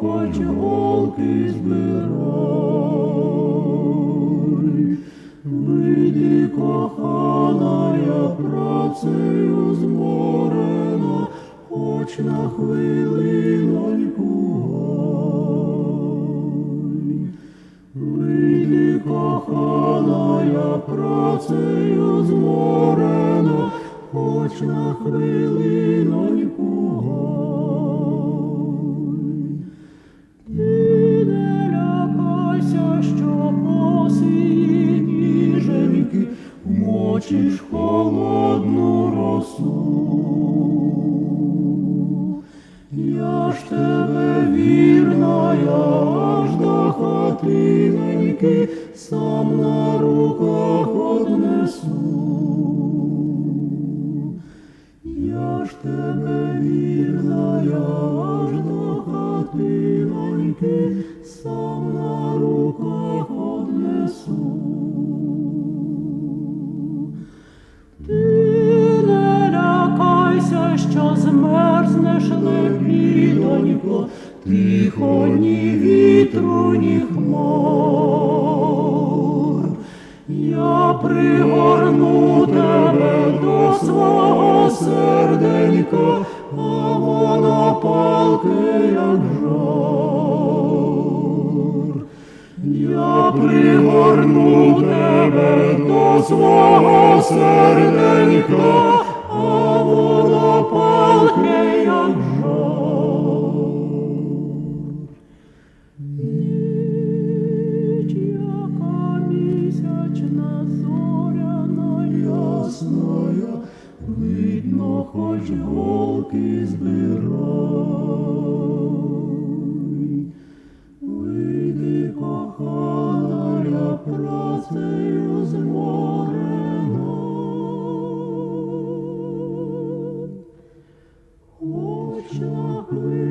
хоч голки збирай. Вийди, коханая, працею зморена, хоч на хвилиноньку працею зморена, хоч на хвилиноньку. Ти не лякайся, що босі ніженьки вмочиш холодну росу. Я ж тебе вірна, я аж до хатиненьки сам на Я ж тебе вірна, я аж до хатиноньки сам на руках однесу. Ти не лякайся, що змерзнеш, лебідонько, тихо ні вітру, ні хмар. Я пригорну тебе до свого серденька, а воно палки, як жар. Я пригорну тебе до свого серденька, а воно хоч голки збирай. Вийди, кохана, я працею зморена. Хоч на хвилі